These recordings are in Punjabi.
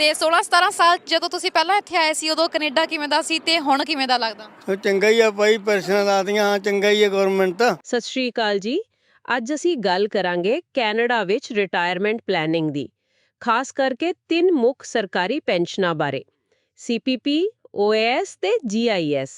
ਤੇ 16 17 ਸਾਲ ਜਦੋਂ ਤੁਸੀਂ ਪਹਿਲਾਂ ਇੱਥੇ ਆਏ ਸੀ ਉਦੋਂ ਕੈਨੇਡਾ ਕਿਵੇਂ ਦਾ ਸੀ ਤੇ ਹੁਣ ਕਿਵੇਂ ਦਾ ਲੱਗਦਾ? ਉਹ ਚੰਗਾ ਹੀ ਆ ਭਾਈ ਪੈਨਸ਼ਨਾਂ ਲਾਦੀਆਂ ਹਾਂ ਚੰਗਾ ਹੀ ਆ ਗਵਰਨਮੈਂਟ ਤਾਂ। ਸਤਿ ਸ਼੍ਰੀ ਅਕਾਲ ਜੀ। ਅੱਜ ਅਸੀਂ ਗੱਲ ਕਰਾਂਗੇ ਕੈਨੇਡਾ ਵਿੱਚ ਰਿਟਾਇਰਮੈਂਟ ਪਲੈਨਿੰਗ ਦੀ ਖਾਸ ਕਰਕੇ ਤਿੰਨ ਮੁੱਖ ਸਰਕਾਰੀ ਪੈਨਸ਼ਨਾਂ ਬਾਰੇ ਸੀਪੀਪੀ ਓਏਐਸ ਤੇ ਜੀਆਈਐਸ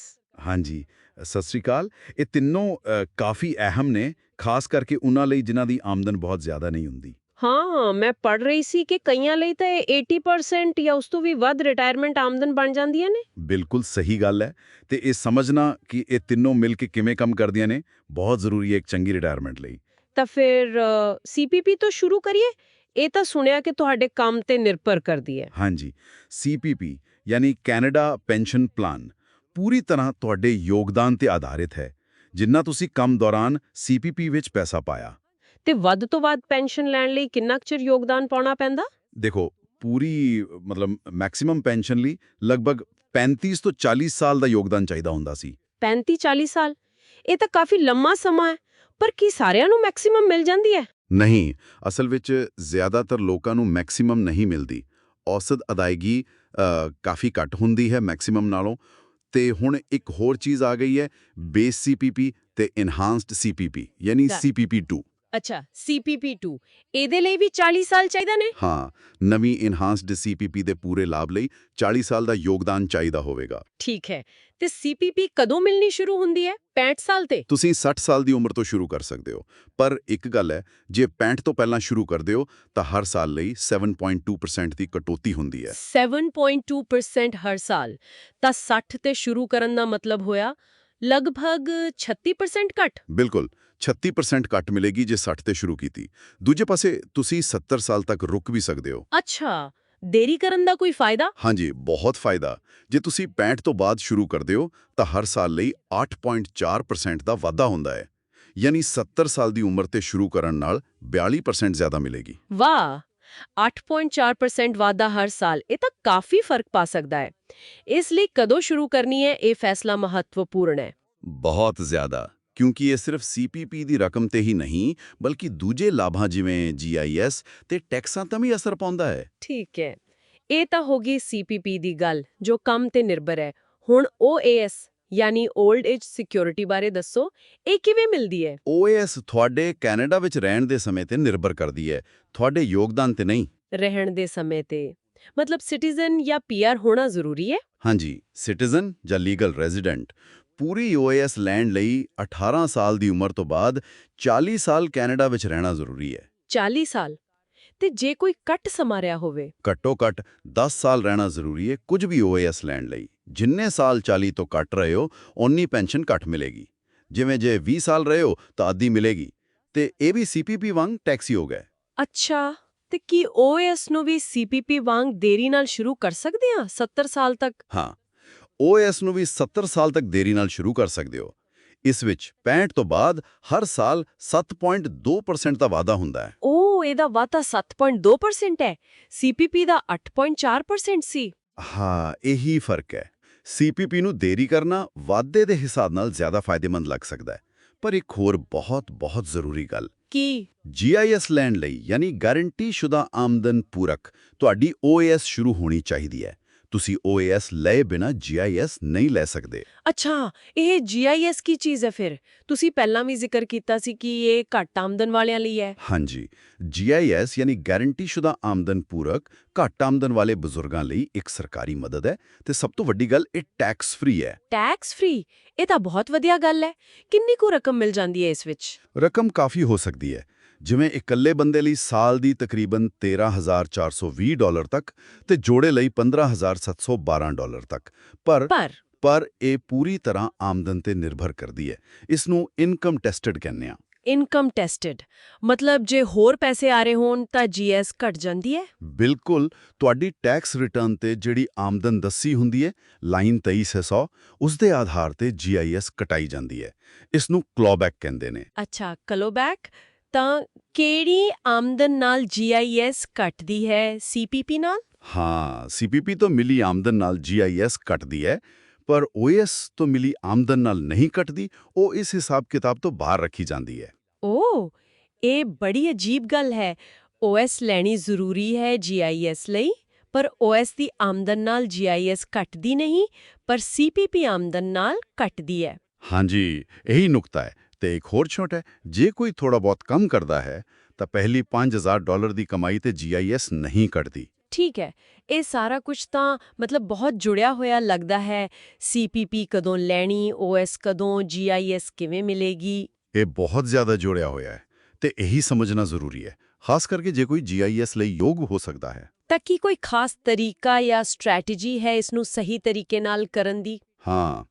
ਹਾਂਜੀ ਸਤਿ ਸ੍ਰੀ ਅਕਾਲ। ਇਹ ਤਿੰਨੋਂ ਅ, ਕਾਫੀ ਅਹਿਮ ਨੇ ਖਾਸ ਕਰਕੇ ਉਹਨਾਂ ਲਈ ਜਿਨ੍ਹਾਂ ਦੀ ਆਮਦਨ ਬਹੁਤ ਜ਼ਿਆਦਾ ਨਹੀਂ ਹੁੰਦੀ। ਹਾਂ ਮੈਂ ਪੜ ਰਹੀ ਸੀ ਕਿ ਕਈਆਂ ਲਈ ਤਾਂ ਇਹ 80% ਜਾਂ ਉਸ ਤੋਂ ਵੀ ਵੱਧ ਰਿਟਾਇਰਮੈਂਟ ਆਮਦਨ ਬਣ ਜਾਂਦੀਆਂ ਨੇ ਬਿਲਕੁਲ ਸਹੀ ਗੱਲ ਹੈ ਤੇ ਇਹ ਸਮਝਣਾ ਕਿ ਇਹ ਤਿੰਨੋਂ ਮਿਲ ਕੇ ਕਿਵੇਂ ਕੰਮ ਕਰਦੀਆਂ ਨੇ ਬਹੁਤ ਜ਼ਰੂਰੀ ਹੈ ਇੱਕ ਚੰਗੀ ਰਿਟਾਇਰਮੈਂਟ ਲਈ ਤਾਂ ਫਿਰ ਸੀਪੀਪੀ ਤੋਂ ਸ਼ੁਰੂ ਕਰੀਏ ਇਹ ਤਾਂ ਸੁਣਿਆ ਕਿ ਤੁਹਾਡੇ ਕੰਮ ਤੇ ਨਿਰਭਰ ਕਰਦੀ ਹੈ ਹਾਂਜੀ ਸੀਪੀਪੀ ਯਾਨੀ ਕੈਨੇਡਾ ਪੈਨਸ਼ਨ ਪਲਾਨ ਪੂਰੀ ਤਰ੍ਹਾਂ ਤੁਹਾਡੇ ਯੋਗਦਾਨ ਤੇ ਆਧਾਰਿਤ ਹੈ ਜਿੰਨਾ ਤੁਸੀਂ ਕੰਮ ਦੌਰਾਨ ਸੀਪੀਪੀ ਵਿੱਚ ਪੈਸਾ ਪਾਇਆ ਤੇ ਵੱਧ ਤੋਂ ਵੱਧ ਪੈਨਸ਼ਨ ਲੈਣ ਲਈ ਕਿੰਨਾ ਕੁ ਚਿਰ ਯੋਗਦਾਨ ਪਾਉਣਾ ਪੈਂਦਾ? ਦੇਖੋ ਪੂਰੀ ਮਤਲਬ ਮੈਕਸਿਮਮ ਪੈਨਸ਼ਨ ਲਈ ਲਗਭਗ 35 ਤੋਂ 40 ਸਾਲ ਦਾ ਯੋਗਦਾਨ ਚਾਹੀਦਾ ਹੁੰਦਾ ਸੀ। 35 40 ਸਾਲ? ਇਹ ਤਾਂ ਕਾਫੀ ਲੰਮਾ ਸਮਾਂ ਹੈ ਪਰ ਕੀ ਸਾਰਿਆਂ ਨੂੰ ਮੈਕਸਿਮਮ ਮਿਲ ਜਾਂਦੀ ਹੈ? ਨਹੀਂ ਅਸਲ ਵਿੱਚ ਜ਼ਿਆਦਾਤਰ ਲੋਕਾਂ ਨੂੰ ਮੈਕਸਿਮਮ ਨਹੀਂ ਮਿਲਦੀ। ਔਸਤ ਅਦਾਇਗੀ ਕਾਫੀ ਘੱਟ ਹੁੰਦੀ ਹੈ ਮੈਕਸਿਮਮ ਨਾਲੋਂ ਤੇ ਹੁਣ ਇੱਕ ਹੋਰ ਚੀਜ਼ ਆ ਗਈ ਹੈ ਬੇਸ ਸੀਪੀਪੀ ਤੇ ਇਨਹਾਂਸਡ ਸੀਪੀਪੀ ਯਾਨੀ. ਸੀਪੀਪੀ 2 ਅੱਛਾ CPP2 ਇਹਦੇ ਲਈ ਵੀ 40 ਸਾਲ ਚਾਹੀਦਾ ਨੇ? ਹਾਂ ਨਵੀਂ ਇਨਹਾਂਸਡ ਸੀਪੀਪੀ ਦੇ ਪੂਰੇ ਲਾਭ ਲਈ 40 ਸਾਲ ਦਾ ਯੋਗਦਾਨ ਚਾਹੀਦਾ ਹੋਵੇਗਾ। ਠੀਕ ਹੈ। ਤੇ CPP ਕਦੋਂ ਮਿਲਣੀ ਸ਼ੁਰੂ ਹੁੰਦੀ ਹੈ? 65 ਸਾਲ ਤੇ? ਤੁਸੀਂ 60 ਸਾਲ ਦੀ ਉਮਰ ਤੋਂ ਸ਼ੁਰੂ ਕਰ ਸਕਦੇ ਹੋ। ਪਰ ਇੱਕ ਗੱਲ ਹੈ ਜੇ 65 ਤੋਂ ਪਹਿਲਾਂ ਸ਼ੁਰੂ ਕਰਦੇ ਹੋ ਤਾਂ ਹਰ ਸਾਲ ਲਈ 7.2% ਦੀ ਕਟੌਤੀ ਹੁੰਦੀ ਹੈ। 7.2% ਹਰ ਸਾਲ। ਤਾਂ 60 ਤੇ ਸ਼ੁਰੂ ਕਰਨ ਦਾ ਮਤਲਬ ਹੋਇਆ ਲਗਭਗ 36% ਘੱਟ। ਬਿਲਕੁਲ। 36% ਘੱਟ ਮਿਲੇਗੀ ਜੇ 60 ਤੇ ਸ਼ੁਰੂ ਕੀਤੀ। ਦੂਜੇ ਪਾਸੇ ਤੁਸੀਂ 70 ਸਾਲ ਤੱਕ ਰੁਕ ਵੀ ਸਕਦੇ ਹੋ। ਅੱਛਾ ਦੇਰੀ ਕਰਨ ਦਾ ਕੋਈ ਫਾਇਦਾ? ਹਾਂਜੀ ਬਹੁਤ ਫਾਇਦਾ। ਜੇ ਤੁਸੀਂ 65 ਤੋਂ ਬਾਅਦ ਸ਼ੁਰੂ ਕਰਦੇ ਹੋ ਤਾਂ ਹਰ ਸਾਲ ਲਈ 8.4% ਦਾ ਵਾਧਾ ਹੁੰਦਾ ਹੈ। ਯਾਨੀ 70 ਸਾਲ ਦੀ ਉਮਰ ਤੇ ਸ਼ੁਰੂ ਕਰਨ ਨਾਲ 42% ਜ਼ਿਆਦਾ ਮਿਲੇਗੀ। ਵਾਹ! 8.4% ਵਾਧਾ ਹਰ ਸਾਲ ਇਹ ਤਾਂ ਕਾਫੀ ਫ਼ਰਕ ਪਾ ਸਕਦਾ ਹੈ। ਇਸ ਲਈ ਕਦੋਂ ਸ਼ੁਰੂ ਕਰਨੀ ਹੈ ਇਹ ਫੈਸਲਾ ਮਹੱਤਵਪੂਰਨ ਹੈ। ਬਹੁਤ ਜ਼ਿਆਦਾ। ਕਿਉਂਕਿ ਇਹ ਸਿਰਫ ਸੀਪੀਪੀ ਦੀ ਰਕਮ ਤੇ ਹੀ ਨਹੀਂ ਬਲਕਿ ਦੂਜੇ ਲਾਭਾਂ ਜਿਵੇਂ ਜੀਆਈਐਸ ਤੇ ਟੈਕਸਾਂ ਤੇ ਵੀ ਅਸਰ ਪਾਉਂਦਾ ਹੈ। ਠੀਕ ਹੈ। ਇਹ ਤਾਂ ਹੋ ਗਈ ਸੀਪੀਪੀ ਦੀ ਗੱਲ ਜੋ ਕੰਮ ਤੇ ਨਿਰਭਰ ਹੈ। ਹੁਣ OAS ਯਾਨੀ 올ਡ ਏਜ ਸਿਕਿਉਰਿਟੀ ਬਾਰੇ ਦੱਸੋ ਇਹ ਕਿਵੇਂ ਮਿਲਦੀ ਹੈ? ਓਐਸ ਤੁਹਾਡੇ ਕੈਨੇਡਾ ਵਿੱਚ ਰਹਿਣ ਦੇ ਸਮੇਂ ਤੇ ਨਿਰਭਰ ਕਰਦੀ ਹੈ। ਤੁਹਾਡੇ ਯੋਗਦਾਨ ਤੇ ਨਹੀਂ। ਰਹਿਣ ਦੇ ਸਮੇਂ ਤੇ। ਮਤਲਬ ਸਿਟੀਜ਼ਨ ਜਾਂ ਪੀਆਰ ਹੋਣਾ ਜ਼ਰੂਰੀ ਹੈ? ਹਾਂਜੀ ਸਿਟੀਜ਼ਨ ਜਾਂ ਲੀਗਲ ਰੈਜ਼ੀਡੈਂਟ। ਪੂਰੀ ਓਐਸ ਲੈਣ ਲਈ 18 ਸਾਲ ਦੀ ਉਮਰ ਤੋਂ ਬਾਅਦ 40 ਸਾਲ ਕੈਨੇਡਾ ਵਿੱਚ ਰਹਿਣਾ ਜ਼ਰੂਰੀ ਹੈ। 40 ਸਾਲ? ਤੇ ਜੇ ਕੋਈ ਕੱਟ ਸਮਾਂ ਰਿਹਾ ਹੋਵੇ? ਘੱਟੋ ਘੱਟ 10 ਸਾਲ ਰਹਿਣਾ ਜ਼ਰੂਰੀ ਹੈ ਕੁਝ ਵੀ ਓਐਸ ਲੈਣ ਲਈ। ਜਿੰਨੇ ਸਾਲ 40 ਤੋਂ ਘੱਟ ਰਹੇ ਹੋ ਓਨੀ ਪੈਨਸ਼ਨ ਘੱਟ ਮਿਲੇਗੀ। ਜਿਵੇਂ ਜੇ 20 ਸਾਲ ਰਹੇ ਹੋ ਤਾਂ ਅੱਧੀ ਮਿਲੇਗੀ। ਤੇ ਇਹ ਵੀ ਸੀਪੀਪੀ ਵਾਂਗ ਟੈਕਸੀ ਹੋ। ਗਿਆ ਅੱਛਾ ਤੇ ਕੀ OAS ਨੂੰ ਵੀ CPP ਵਾਂਗ ਦੇਰੀ ਨਾਲ ਸ਼ੁਰੂ ਕਰ ਸਕਦੇ ਹਾਂ 70 ਸਾਲ ਤੱਕ? ਹਾਂ ਓਐਸ ਨੂੰ ਵੀ 70 ਸਾਲ ਤੱਕ ਦੇਰੀ ਨਾਲ ਸ਼ੁਰੂ ਕਰ ਸਕਦੇ ਹੋ। ਇਸ ਵਿੱਚ 65 ਤੋਂ ਬਾਅਦ ਹਰ ਸਾਲ 7.2% ਦਾ ਵਾਧਾ ਹੁੰਦਾ ਹੈ। ਉਹ ਇਹਦਾ ਵਾਧਾ 7.2% ਹੈ। CPP ਦਾ 8.4% ਸੀ। ਹਾਂ ਇਹੀ ਫ਼ਰਕ ਹੈ। ਸੀਪੀਪੀ ਨੂੰ ਦੇਰੀ ਕਰਨਾ ਵਾਧੇ ਦੇ ਹਿਸਾਬ ਨਾਲ ਜ਼ਿਆਦਾ ਫਾਇਦੇਮੰਦ ਲੱਗ ਸਕਦਾ ਹੈ। ਪਰ ਇੱਕ ਹੋਰ ਬਹੁਤ ਬਹੁਤ ਜ਼ਰੂਰੀ ਗੱਲ। ਕੀ? ਜੀਆਈਐਸ ਲੈਣ ਲਈ ਯਾਨੀ ਗਾਰੰਟੀ ਸ਼ੁਦਾ ਆਮਦਨ ਪੂਰਕ ਤੁਹਾਡੀ ਓਏਐਸ ਸ਼ੁਰੂ ਹੋਣੀ ਚਾਹੀਦੀ ਹੈ। ਤੁਸੀਂ ਓਏਐਸ ਲਏ ਬਿਨਾ ਜੀਆਈਐਸ ਨਹੀਂ ਲੈ ਸਕਦੇ। ਅੱਛਾ ਇਹ GIS ਕੀ ਚੀਜ਼ ਹੈ ਫਿਰ? ਤੁਸੀਂ ਪਹਿਲਾਂ ਵੀ ਜ਼ਿਕਰ ਕੀਤਾ ਸੀ ਕਿ ਇਹ ਘੱਟ ਆਮਦਨ ਵਾਲਿਆਂ ਲਈ ਹੈ। ਹਾਂਜੀ ਜੀਆਈਐਸ ਯਾਨੀ ਗਾਰੰਟੀ ਸ਼ੁਦਾ ਆਮਦਨ ਪੂਰਕ ਘੱਟ ਆਮਦਨ ਵਾਲੇ ਬਜ਼ੁਰਗਾਂ ਲਈ ਇੱਕ ਸਰਕਾਰੀ ਮਦਦ ਹੈ ਤੇ ਸਭ ਤੋਂ ਵੱਡੀ ਗੱਲ ਇਹ ਟੈਕਸ ਫ੍ਰੀ ਹੈ। ਟੈਕਸ ਫ੍ਰੀ ਇਹ ਤਾਂ ਬਹੁਤ ਵਧੀਆ ਗੱਲ ਹੈ। ਕਿੰਨੀ ਕੁ ਰਕਮ ਮਿਲ ਜਾਂਦੀ ਹੈ ਇਸ ਵਿੱਚ? ਰਕਮ ਕਾਫੀ ਹੋ ਸਕਦੀ ਹੈ। ਜਿਵੇਂ ਇਕੱਲੇ ਬੰਦੇ ਲਈ ਸਾਲ ਦੀ ਤਕਰੀਬਨ 13420 ਡਾਲਰ ਤੱਕ ਤੇ ਜੋੜੇ ਲਈ 15712 ਡਾਲਰ ਤੱਕ। ਪਰ ਪਰ ਇਹ ਪੂਰੀ ਤਰ੍ਹਾਂ ਆਮਦਨ ਤੇ ਨਿਰਭਰ ਕਰਦੀ ਹੈ। ਇਸ ਨੂੰ ਇਨਕਮ ਟੈਸਟਡ ਕਹਿੰਦੇ ਆ ਇਨਕਮ ਟੈਸਟਡ। ਮਤਲਬ ਜੇ ਹੋਰ ਪੈਸੇ ਆ ਰਹੇ ਹੋਣ ਤਾਂ GS ਘਟ ਜਾਂਦੀ ਹੈ? ਬਿਲਕੁਲ ਤੁਹਾਡੀ ਟੈਕਸ ਰਿਟਰਨ ਤੇ ਜਿਹੜੀ ਆਮਦਨ ਦੱਸੀ ਹੁੰਦੀ ਹੈ ਲਾਈਨ 2300 ਉਸ ਦੇ ਆਧਾਰ ਤੇ ਜੀਆਈਐਸ ਕਟਾਈ ਜਾਂਦੀ ਹੈ। ਇਸ ਨੂੰ ਕਲੌਬੈਕ ਕਹਿੰਦੇ ਨੇ। ਅੱਛਾ ਕਲੋਬੈਕ ਤਾਂ ਕਿਹੜੀ ਆਮਦਨ ਨਾਲ GIS ਘਟਦੀ ਹੈ? CPP ਨਾਲ? ਹਾਂ ਸੀਪੀਪੀ ਤੋਂ ਮਿਲੀ ਆਮਦਨ ਨਾਲ ਜੀਆਈਐਸ ਕੱਟਦੀ ਹੈ ਪਰ ਓਐਸ ਤੋਂ ਮਿਲੀ ਆਮਦਨ ਨਾਲ ਨਹੀਂ ਕੱਟਦੀ ਉਹ ਇਸ ਹਿਸਾਬ ਕਿਤਾਬ ਤੋਂ ਬਾਹਰ ਰੱਖੀ ਜਾਂਦੀ ਹੈ। ਓ ਇਹ ਬੜੀ ਅਜੀਬ ਗੱਲ ਹੈ। OS ਲੈਣੀ ਜ਼ਰੂਰੀ ਹੈ GIS ਲਈ ਪਰ OS ਦੀ ਆਮਦਨ ਨਾਲ GIS ਘਟਦੀ ਨਹੀਂ ਪਰ CPP ਆਮਦਨ ਨਾਲ ਘਟਦੀ ਹੈ। ਹਾਂਜੀ ਇਹੀ ਨੁਕਤਾ ਹੈ। ਤੇ ਇੱਕ ਹੋਰ ਛੋਟ ਹੈ। ਜੇ ਕੋਈ ਥੋੜਾ ਬਹੁਤ ਕੰਮ ਕਰਦਾ ਹੈ ਤਾਂ ਪਹਿਲੀ 5000 ਡਾਲਰ ਦੀ ਕਮਾਈ ਤੇ GIS ਨਹੀਂ ਕੱਟਦੀ ਠੀਕ ਹੈ। ਇਹ ਸਾਰਾ ਕੁਝ ਤਾਂ ਮਤਲਬ ਬਹੁਤ ਜੁੜਿਆ ਹੋਇਆ ਲੱਗਦਾ ਹੈ। CPP ਕਦੋਂ ਲੈਣੀ OS ਕਦੋਂ GIS ਕਿਵੇਂ ਮਿਲੇਗੀ? ਇਹ ਬਹੁਤ ਜ਼ਿਆਦਾ ਜੋੜਿਆ ਹੋਇਆ ਹੈ ਤੇ ਇਹੀ ਸਮਝਣਾ ਜ਼ਰੂਰੀ ਹੈ। ਖਾਸ ਕਰਕੇ ਜੇ ਕੋਈ GIS ਲਈ ਯੋਗ ਹੋ ਸਕਦਾ ਹੈ। ਤਾਂ ਕੀ ਕੋਈ ਖਾਸ ਤਰੀਕਾ ਜਾਂ ਸਟ੍ਰੈਟੇਜੀ ਹੈ ਇਸ ਨੂੰ ਸਹੀ ਤਰੀਕੇ ਨਾਲ ਕਰਨ ਦੀ? ਹਾਂ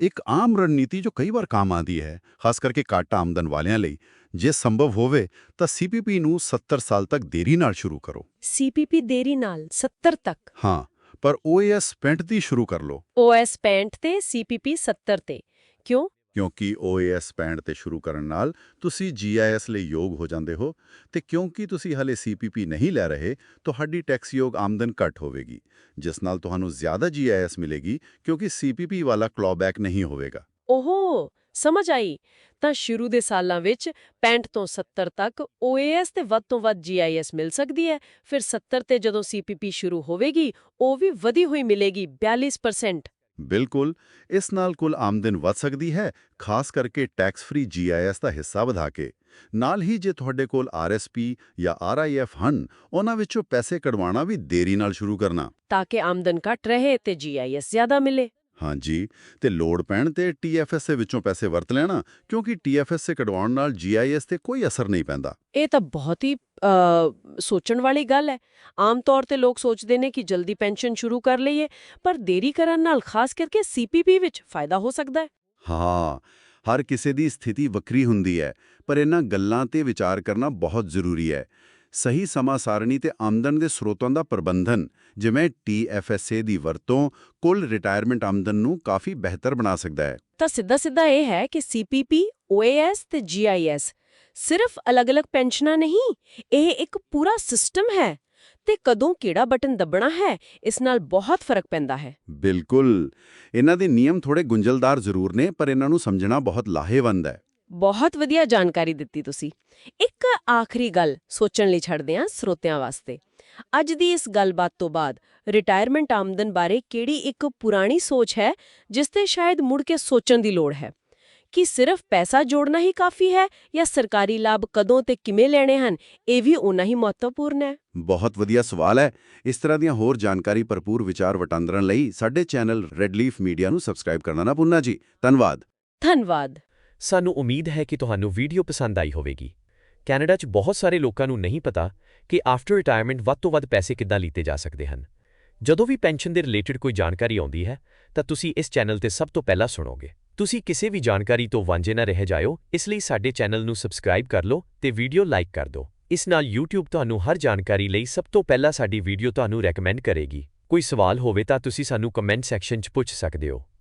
ਇੱਕ ਆਮ ਰਣਨੀਤੀ ਜੋ ਕਈ ਵਾਰ ਕੰਮ ਆਉਂਦੀ ਹੈ ਖਾਸ ਕਰਕੇ ਘੱਟ ਆਮਦਨ ਵਾਲਿਆਂ ਲਈ ਜੇ ਸੰਭਵ ਹੋਵੇ ਤਾਂ CPP ਨੂੰ 70 ਸਾਲ ਤੱਕ ਦੇਰੀ ਨਾਲ ਸ਼ੁਰੂ ਕਰੋ। CPP ਦੇਰੀ ਨਾਲ 70 ਤੱਕ? ਹਾਂ ਪਰ OAS 65 ਦੀ ਸ਼ੁਰੂ ਕਰ ਲਓ। OS 65 ਤੇ CPP 70 ਤੇ। ਕਿਉਂ? ਕਿਉਂਕਿ OAS 65 ਤੇ ਸ਼ੁਰੂ ਕਰਨ ਨਾਲ ਤੁਸੀਂ GIS ਲਈ ਯੋਗ ਹੋ ਜਾਂਦੇ ਹੋ ਤੇ ਕਿਉਂਕਿ ਤੁਸੀਂ ਹਲੇ CPP ਨਹੀਂ ਲੈ ਰਹੇ, ਤੁਹਾਡੀ ਟੈਕਸਯੋਗ ਆਮਦਨ ਘੱਟ ਹੋਵੇਗੀ, ਜਿਸ ਨਾਲ ਤੁਹਾਨੂੰ ਜ਼ਿਆਦਾ GIS ਮਿਲੇਗੀ ਕਿਉਂਕਿ CPP ਵਾਲਾ ਕਲੌਬੈਕ ਨਹੀਂ ਹੋਵੇਗਾ। ਓਹੋ! ਸਮਝ ਆਈ। ਤਾਂ ਸ਼ੁਰੂ ਦੇ ਸਾਲਾਂ ਵਿੱਚ 65 ਤੋਂ 70 ਤੱਕ OAS ਤੇ ਵੱਧ ਤੋਂ ਵੱਧ GIS ਮਿਲ ਸਕਦੀ ਹੈ, ਫਿਰ 70 ਤੇ ਜਦੋਂ CPP ਸ਼ੁਰੂ ਹੋਵੇਗੀ, ਉਹ ਵੀ ਵਧੀ ਹੋਈ ਮਿਲੇਗੀ 42% ਬਿਲਕੁਲ, ਇਸ ਨਾਲ ਕੁੱਲ ਆਮਦਨ ਵੱਧ ਸਕਦੀ ਹੈ, ਖਾਸ ਕਰਕੇ ਟੈਕਸ ਫ੍ਰੀ ਜੀਆਈਐਸ ਦਾ ਹਿੱਸਾ ਵਧਾ ਕੇ। ਨਾਲ ਹੀ ਜੇ ਤੁਹਾਡੇ ਕੋਲ RSP ਜਾਂ RIF ਹਨ, ਉਹਨਾਂ ਵਿੱਚੋਂ ਪੈਸੇ ਕਢਵਾਉਣਾ ਵੀ ਦੇਰੀ ਨਾਲ ਸ਼ੁਰੂ ਕਰਨਾ। ਤਾਂ ਕਿ ਆਮਦਨ ਘੱਟ ਰਹੇ ਤੇ GIS ਜ਼ਿਆਦਾ ਮਿਲੇ। ਹਾਂਜੀ ਤੇ ਲੋੜ ਪੈਣ ਤੇ TFS ਦੇ ਵਿੱਚੋਂ ਪੈਸੇ ਵਰਤ ਲੈਣਾ ਕਿਉਂਕਿ TFS ਸੇ ਕਢਵਾਉਣ ਨਾਲ GIS ਤੇ ਕੋਈ ਅਸਰ ਨਹੀਂ ਪੈਂਦਾ। ਇਹ ਤਾਂ ਬਹੁਤ ਹੀ ਸੋਚਣ ਵਾਲੀ ਗੱਲ ਹੈ। ਆਮ ਤੌਰ ਤੇ ਲੋਕ ਸੋਚਦੇ ਨੇ ਕਿ ਜਲਦੀ ਪੈਨਸ਼ਨ ਸ਼ੁਰੂ ਕਰ ਲਈਏ ਪਰ ਦੇਰੀ ਕਰਨ ਨਾਲ ਖਾਸ ਕਰਕੇ CPP ਵਿੱਚ ਫਾਇਦਾ ਹੋ ਸਕਦਾ ਹੈ। ਹਾਂ ਹਰ ਕਿਸੇ ਦੀ ਸਥਿਤੀ ਵੱਖਰੀ ਹੁੰਦੀ ਹੈ ਪਰ ਇਹਨਾਂ ਗੱਲਾਂ ਤੇ ਵਿਚਾਰ ਕਰਨਾ ਬਹੁਤ ਜ਼ਰੂਰੀ ਹੈ। ਸਹੀ ਸਮਾਂ ਸਾਰਣੀ ਤੇ ਆਮਦਨ ਦੇ ਸਰੋਤਾਂ ਦਾ ਪ੍ਰਬੰਧਨ ਜਿਵੇਂ TFSA ਦੀ ਵਰਤੋਂ ਕੁੱਲ ਰਿਟਾਇਰਮੈਂਟ ਆਮਦਨ ਨੂੰ ਕਾਫੀ ਬਿਹਤਰ ਬਣਾ ਸਕਦਾ ਹੈ। ਤਾਂ ਸਿੱਧਾ ਸਿੱਧਾ ਇਹ ਹੈ ਕਿ CPP, OAS ਤੇ GIS ਸਿਰਫ ਅਲੱਗ-ਅਲੱਗ ਪੈਨਸ਼ਨਾਂ ਨਹੀਂ ਇਹ ਇੱਕ ਪੂਰਾ ਸਿਸਟਮ ਹੈ ਤੇ ਕਦੋਂ ਕਿਹੜਾ ਬਟਨ ਦੱਬਣਾ ਹੈ ਇਸ ਨਾਲ ਬਹੁਤ ਫ਼ਰਕ ਪੈਂਦਾ ਹੈ। ਬਿਲਕੁਲ। ਇਹਨਾਂ ਦੇ ਨਿਯਮ ਥੋੜੇ ਗੁੰਝਲਦਾਰ ਜ਼ਰੂਰ ਨੇ ਪਰ ਇਹਨਾਂ ਨੂੰ ਸਮਝਣਾ ਬਹੁਤ ਲਾਹੇਵੰਦ ਹੈ। ਬਹੁਤ ਵਧੀਆ ਜਾਣਕਾਰੀ ਦਿੱਤੀ ਤੁਸੀਂ। ਇੱਕ ਆਖਰੀ ਗੱਲ ਸੋਚਣ ਲਈ ਛੱਡਦੇ ਹਾਂ ਸਰੋਤਿਆਂ ਵਾਸਤੇ। ਅੱਜ ਦੀ ਇਸ ਗੱਲਬਾਤ ਤੋਂ ਬਾਅਦ ਰਿਟਾਇਰਮੈਂਟ ਆਮਦਨ ਬਾਰੇ ਕਿਹੜੀ ਇੱਕ ਪੁਰਾਣੀ ਸੋਚ ਹੈ ਜਿਸ ਤੇ ਸ਼ਾਇਦ ਮੁੜ ਕੇ ਸੋਚਣ ਦੀ ਲੋੜ ਹੈ? ਕਿ ਸਿਰਫ ਪੈਸਾ ਜੋੜਨਾ ਹੀ ਕਾਫੀ ਹੈ ਜਾਂ ਸਰਕਾਰੀ ਲਾਭ ਕਦੋਂ ਤੇ ਕਿਵੇਂ ਲੈਣੇ ਹਨ ਇਹ ਵੀ ਉਨਾ ਹੀ ਮਹੱਤਵਪੂਰਨ ਹੈ? ਬਹੁਤ ਵਧੀਆ ਸਵਾਲ ਹੈ। ਇਸ ਤਰ੍ਹਾਂ ਦੀਆਂ ਹੋਰ ਜਾਣਕਾਰੀ ਭਰਪੂਰ ਵਿਚਾਰ ਵਟਾਂਦਰਨ ਲਈ ਸਾਡੇ ਚੈਨਲ ਰੈੱਡ ਲੀਫ ਮੀਡੀਆ ਨੂੰ ਸਬਸਕ੍ਰਾਈਬ ਕਰਨਾ ਨਾ ਭੁੱਲਣਾ ਜੀ। ਧੰਨਵਾਦ। ਧੰਨਵਾਦ। ਸਾਨੂੰ ਉਮੀਦ ਹੈ ਕਿ ਤੁਹਾਨੂੰ ਵੀਡੀਓ ਪਸੰਦ ਆਈ ਹੋਵੇਗੀ। ਕੈਨੇਡਾ 'ਚ ਬਹੁਤ ਸਾਰੇ ਲੋਕਾਂ ਨੂੰ ਨਹੀਂ ਪਤਾ ਕਿ ਆਫਟਰ ਰਿਟਾਇਰਮੈਂਟ ਵੱਧ ਤੋਂ ਵੱਧ ਪੈਸੇ ਕਿੱਦਾਂ ਲੀਤੇ ਜਾ ਸਕਦੇ ਹਨ। ਜਦੋਂ ਵੀ ਪੈਨਸ਼ਨ ਦੇ ਰਿਲੇਟਡ ਕੋਈ ਜਾਣਕਾਰੀ ਆਉਂਦੀ ਹੈ, ਤਾਂ ਤੁਸੀਂ ਇਸ ਚੈਨਲ ਤੇ ਸਭ ਤੋਂ ਪਹਿਲਾਂ ਸੁਣੋਗੇ। ਤੁਸੀਂ ਕਿਸੇ ਵੀ ਜਾਣਕਾਰੀ ਤੋਂ ਵਾਂਝੇ ਨਾ ਰਹਿ ਜਾਇਓ, ਇਸ ਲਈ ਸਾਡੇ ਚੈਨਲ ਨੂੰ ਸਬਸਕ੍ਰਾਈਬ ਕਰ ਲਓ ਤੇ ਵੀਡੀਓ ਲਾਈਕ ਕਰ ਦਿਓ। ਇਸ ਨਾਲ YouTube ਤੁਹਾਨੂੰ ਹਰ ਜਾਣਕਾਰੀ ਲਈ ਸਭ ਤੋਂ ਪਹਿਲਾਂ ਸਾਡੀ ਵੀਡੀਓ ਤੁਹਾਨੂੰ ਰეკਮੈਂਡ ਕਰੇਗੀ। ਕੋਈ ਸਵਾਲ ਹੋਵੇ ਤਾਂ ਤੁਸੀਂ ਸਾਨੂੰ ਕਮੈਂਟ ਸੈਕਸ਼ਨ 'ਚ ਪੁੱਛ ਸਕਦੇ ਹੋ।